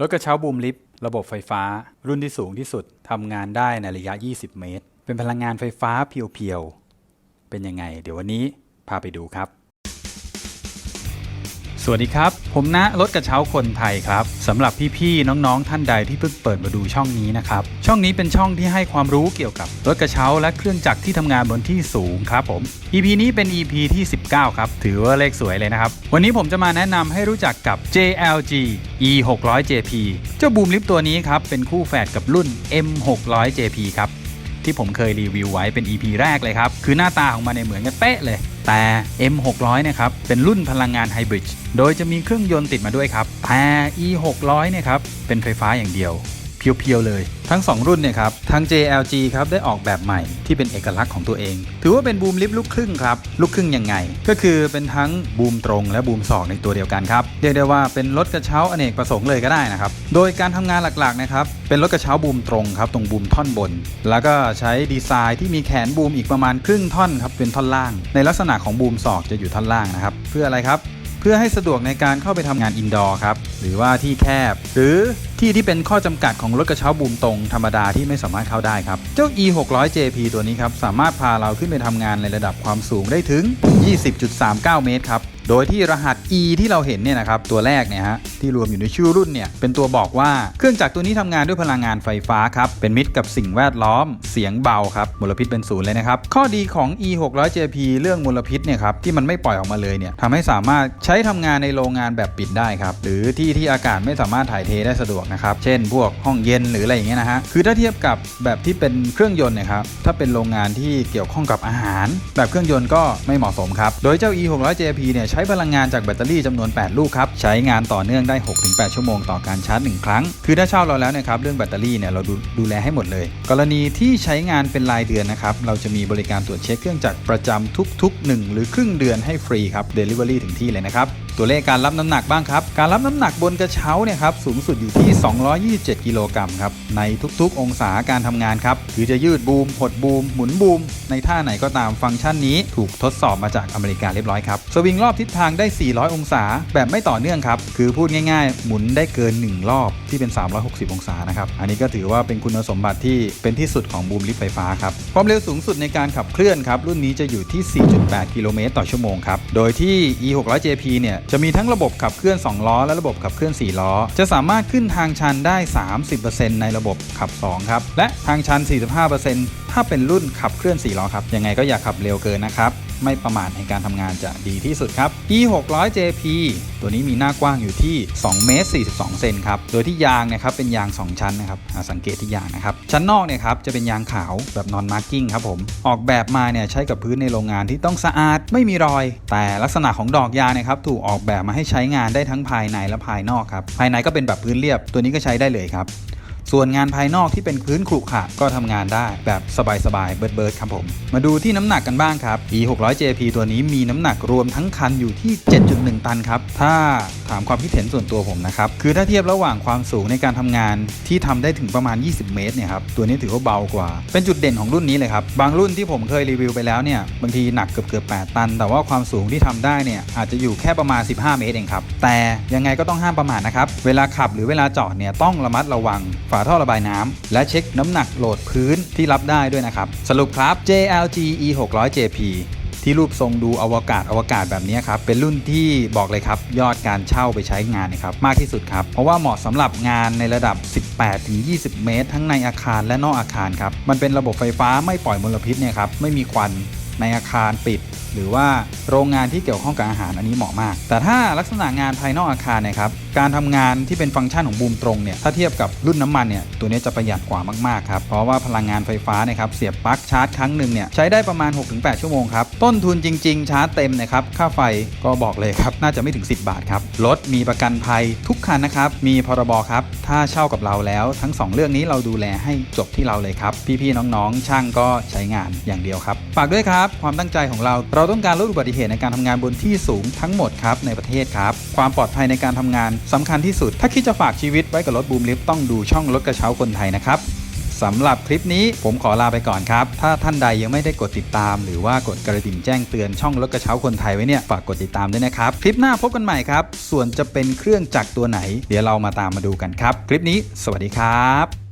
รถกระเช้าบูมลิฟต์ระบบไฟฟ้า รุ่นที่สูงที่สุดทำงานได้ในระยะ 20 เมตร เป็นพลังงานไฟฟ้าเพียวๆ เป็นยังไง เดี๋ยววันนี้พาไปดูครับ สวัสดีครับ ผมณรถกระเช้าคนไทยครับสำหรับพี่ๆน้องๆท่านใดที่เพิ่งเปิดมาดูช่องนี้นะครับ ช่องนี้เป็นช่องที่ให้ความรู้เกี่ยวกับรถกระเช้าและเครื่องจักรที่ทำงานบนที่สูงครับผม EP นี้เป็น EP ที่ 19 ครับ ถือว่าเลขสวยเลยนะครับ วันนี้ผมจะมาแนะนำให้รู้จักกับ JLG E 6 0 0 JP เจ้าบูมลิฟต์ตัวนี้ครับเป็นคู่แฝดกับรุ่น M 6 0 0 JP ครับที่ผมเคยรีวิวไว้เป็น EP แรกเลยครับคือหน้าตาของมันเนี่ยเหมือนกันเป๊ะเลย แต่ M 6 0 0เนี่ยครับเป็นรุ่นพลังงานไฮบริดโดยจะมีเครื่องยนต์ติดมาด้วยครับแต่ E 6 0 0 เนี่ยครับเป็นไฟฟ้าอย่างเดียว เพียวๆเลย ทั้ง 2 รุ่นเนี่ยครับทาง JLG ครับได้ออกแบบใหม่ที่เป็นเอกลักษณ์ของตัวเอง ถือว่าเป็นบูมลิฟต์ลูกครึ่งครับลูกครึ่งยังไง ก็คือเป็นทั้งบูมตรงและบูมศอกในตัวเดียวกันครับเรียกได้ว่าเป็นรถกระเช้าอเนกประสงค์เลยก็ได้นะครับโดยการทำงานหลักๆนะครับเป็นรถกระเช้าบูมตรงครับตรงบูมท่อนบน แล้วก็ใช้ดีไซน์ที่มีแขนบูมอีกประมาณครึ่งท่อนครับเป็นท่อนล่าง ในลักษณะของบูมศอกจะอยู่ท่อนล่างนะครับเพื่ออะไรครับเพื่อให้สะดวกในการเข้าไปทำงานอินดอร์ครับ หรือว่าที่แคบ หรือ ที่ที่เป็นข้อจำกัดของรถกระเช้าบูมตรงธรรมดาที่ไม่สามารถเข้าได้ครับ เจ้า e 6 0 0 JP ตัวนี้ครับ สามารถพาเราขึ้นไปทำงานในระดับความสูงได้ถึง 20.39 เมตรครับ โดยที่รหัส E ที่เราเห็นเนี่ยนะครับ ตัวแรกเนี่ยฮะ ที่รวมอยู่ในชื่อรุ่นเนี่ย เป็นตัวบอกว่าเครื่องจักรตัวนี้ทำงานด้วยพลังงานไฟฟ้าครับ เป็นมิตรกับสิ่งแวดล้อม เสียงเบาครับ มลพิษเป็นศูนย์เลยนะครับ ข้อดีของ E 6 0 0 JP เรื่องมลพิษเนี่ยครับ ที่มันไม่ปล่อยออกมาเลยเนี่ยทำให้สามารถใช้ทำงานในโรงงานแบบปิดได้ครับ หรือที่ที่อากาศไม่สามารถถ่ายเทได้สะดวกนะครับ เช่น พวกห้องเย็นหรืออะไรอย่างเงี้ยนะฮะ คือถ้าเทียบกับแบบที่เป็นเครื่องยนต์เนี่ยครับ ถ้าเป็นโรงงานที่เกี่ยวข้องกับอาหาร แบบเครื่องยนต์ก็ไม่เหมาะสมครับ โดยเจ้า E 6 0 0 JP เนี่ยใช้พลังงานจากแบตเตอรี่จำนวน 8 ลูกครับ ใช้งานต่อเนื่องได้ 6-8 ชั่วโมงต่อการชาร์จ 1 ครั้ง คือถ้าเช่าเราแล้วเนะครับ เรื่องแบตเตอรี่เนี่ยเราดูดูแลให้หมดเลย กรณีที่ใช้งานเป็นรายเดือนนะครับ เราจะมีบริการตรวจเช็คเครื่องจักรประจำทุก ๆ 1 หรือครึ่งเดือนให้ฟรีครับ Delivery ถึงที่เลยนะครับ ตัวเลขการรับน้ำหนักบ้างครับ การรับน้ำหนักบนกระเช้าเนี่ยครับสูงสุดอยู่ที่227 กิโลกรัมครับ ในทุกๆ องศาการทำงานครับ คือจะยืดบูม หดบูม หมุนบูม ในท่าไหนก็ตามฟังก์ชันนี้ถูกทดสอบมาจากอเมริกาเรียบร้อยครับ สวิงรอบทิศทางได้ 400 องศา แบบไม่ต่อเนื่องครับ คือพูดง่ายๆ หมุนได้เกิน 1 รอบที่เป็น 360 องศานะครับ อันนี้ก็ถือว่าเป็นคุณสมบัติที่เป็นที่สุดของบูมลิฟต์ไฟฟ้าครับ ความเร็วสูงสุดในการขับเคลื่อนครับ รุ่นนี้จะอยู่ที่ 4.8 กิโลเมตรต่อชั่วโมงครับ โดยที่ e 6 0 0 JP เนี่ย จะมีทั้งระบบขับเคลื่อน 2 ล้อ และระบบขับเคลื่อน 4 ล้อ จะสามารถขึ้นทางางชันได้ 30%ในระบบขับ 2 ครับ และทางชัน 45%ถ้าเป็นรุ่นขับเคลื่อน4ล้อครับ ยังไงก็อย่าขับเร็วเกินนะครับ ไม่ประมาทในการทำงานจะดีที่สุดครับ e 6 0 0 JP ตัวนี้มีหน้ากว้างอยู่ที่2เมตร42 เซนครับ โดยที่ยางนะครับเป็นยาง 2 ชั้นนะครับสังเกตที่ยางนะครับ ชั้นนอกเนี่ยครับจะเป็นยางขาวแบบนอนมาร์กิ้งครับผม ออกแบบมาเนี่ยใช้กับพื้นในโรงงานที่ต้องสะอาดไม่มีรอย แต่ลักษณะของดอกยางนะครับถูกออกแบบมาให้ใช้งานได้ทั้งภายในและภายนอกครับ ภายในก็เป็นแบบพื้นเรียบตัวนี้ก็ใช้ได้เลยครับ ส่วนงานภายนอกที่เป็นพื้นขรุขระก็ทำงานได้แบบสบายๆเบิร์ดๆครับผม มาดูที่น้ำหนักกันบ้างครับ e 6 0 0 JP ตัวนี้มีน้ำหนักรวมทั้งคันอยู่ที่ 7.1 ตันครับ ถ้าถามความคิดเห็นส่วนตัวผมนะครับ คือถ้าเทียบระหว่างความสูงในการทำงานที่ทำได้ถึงประมาณ 20 เมตรเนี่ยครับ ตัวนี้ถือว่าเบากว่า เป็นจุดเด่นของรุ่นนี้เลยครับ บางรุ่นที่ผมเคยรีวิวไปแล้วเนี่ย บางทีหนักเกือบเกือบ8ตัน แต่ว่าความสูงที่ทำได้เนี่ยอาจจะอยู่แค่ประมาณ 15 เมตรเองครับ แต่ยังไงก็ต้องห้ามประมาทนะครับ เวลาขับหรือเวลาจอดเนี่ยต้องระมัดระวังฝาท่อระบายน้ำและเช็คน้ำหนักโหลดพื้นที่รับได้ด้วยนะครับ สรุปครับ JLG E 6 0 0 JP ที่รูปทรงดูอวกาศอวกาศแบบนี้ครับ เป็นรุ่นที่บอกเลยครับ ยอดการเช่าไปใช้งานนะครับ มากที่สุดครับ เพราะว่าเหมาะสำหรับงานในระดับ 18-20 เมตร ทั้งในอาคารและนอกอาคารครับ มันเป็นระบบไฟฟ้าไม่ปล่อยมลพิษเนี่ยครับไม่มีควันในอาคารปิด หรือว่าโรงงานที่เกี่ยวข้องกับอาหารอันนี้เหมาะมาก แต่ถ้าลักษณะงานภายนอกอาคารนี่ยครับการทำงานที่เป็นฟังก์ชันของบูมตรงเนี่ยถ้าเทียบกับรุ่นน้ำมันเนี่ยตัวนี้จะประหยัดกว่ามากๆครับเพราะว่าพลังงานไฟฟ้านี่ยครับเสียบปลั๊กชาร์จครั้งหนึ่งเนี่ยใช้ได้ประมาณ 6-8 ชั่วโมงครับต้นทุนจริง ๆ ชาร์จเต็มนะครับค่าไฟก็บอกเลยครับน่าจะไม่ถึง 10 บาทครับรถมีประกันภัยทุกคันนะครับมีพรบครับถ้าเช่ากับเราแล้วทั้ง 2 เรื่องนี้เราดูแลให้จบที่เราเลยครับพี่ๆน้องๆ ช่างก็ใช้งานอย่างเดียวครับฝากด้วยครับความตั้งใจของเราเราต้องการลดอุบัติเหตุในการทำงานบนที่สูงทั้งหมดครับในประเทศครับ ความปลอดภัยในการทำงานสำคัญที่สุด ถ้าคิดจะฝากชีวิตไว้กับรถบูมลิฟต์ต้องดูช่องรถกระเช้าคนไทยนะครับสำหรับคลิปนี้ผมขอลาไปก่อนครับ ถ้าท่านใดยังไม่ได้กดติดตาม หรือว่ากดกระดิ่งแจ้งเตือนช่องรถกระเช้าคนไทยไว้เนี่ย ฝากกดติดตามด้วยนะครับ คลิปหน้าพบกันใหม่ครับ ส่วนจะเป็นเครื่องจักรตัวไหน เดี๋ยวเรามาตามมาดูกันครับ คลิปนี้ สวัสดีครับ